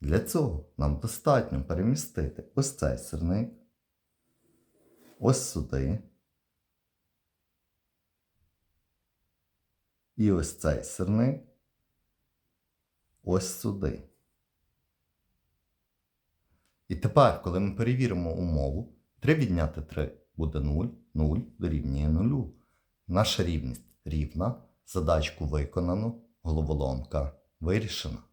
Для цього нам достатньо перемістити ось цей сирник, ось сюди. І ось цей сирник ось сюди. І тепер, коли ми перевіримо умову, 3 відняти 3 буде 0, 0 дорівнює 0. Наша рівність рівна, задачку виконано, головоломка вирішена.